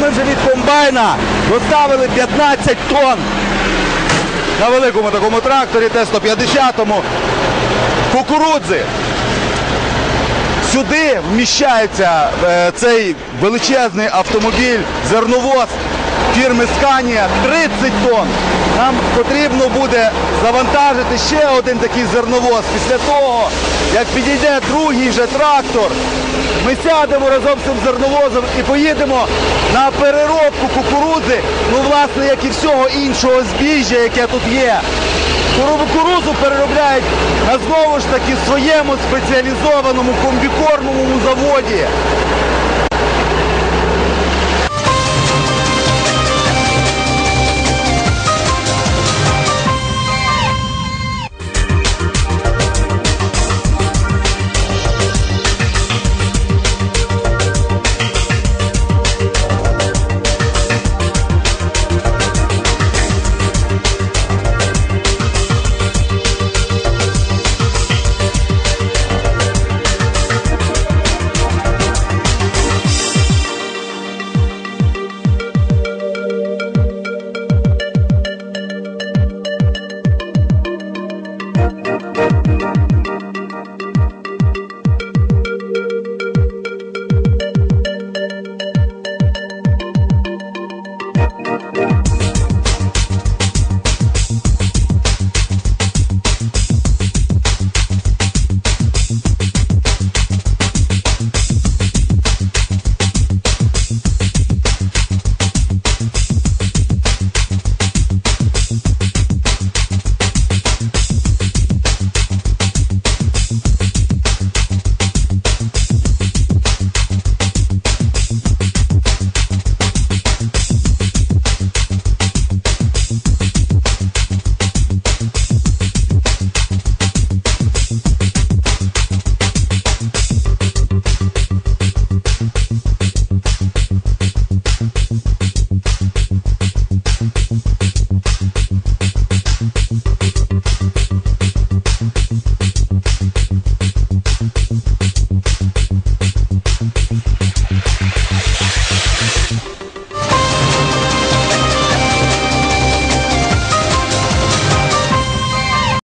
Ми вже від комбайна доставили 15 тонн. На великому такому тракторі Т-150 кукурудзи. Сюди вміщається е, цей величезний автомобіль, зерновоз фірми Сканія 30 тонн. Нам потрібно буде завантажити ще один такий зерновоз. Після того, як підійде другий вже трактор, ми сядемо разом з цим зерновозом і поїдемо на переробку кукурудзи, ну власне, як і всього іншого збіжжя, яке тут є. Кукурудзу переробляють на знову ж таки своєму спеціалізованому комбікормовому заводі.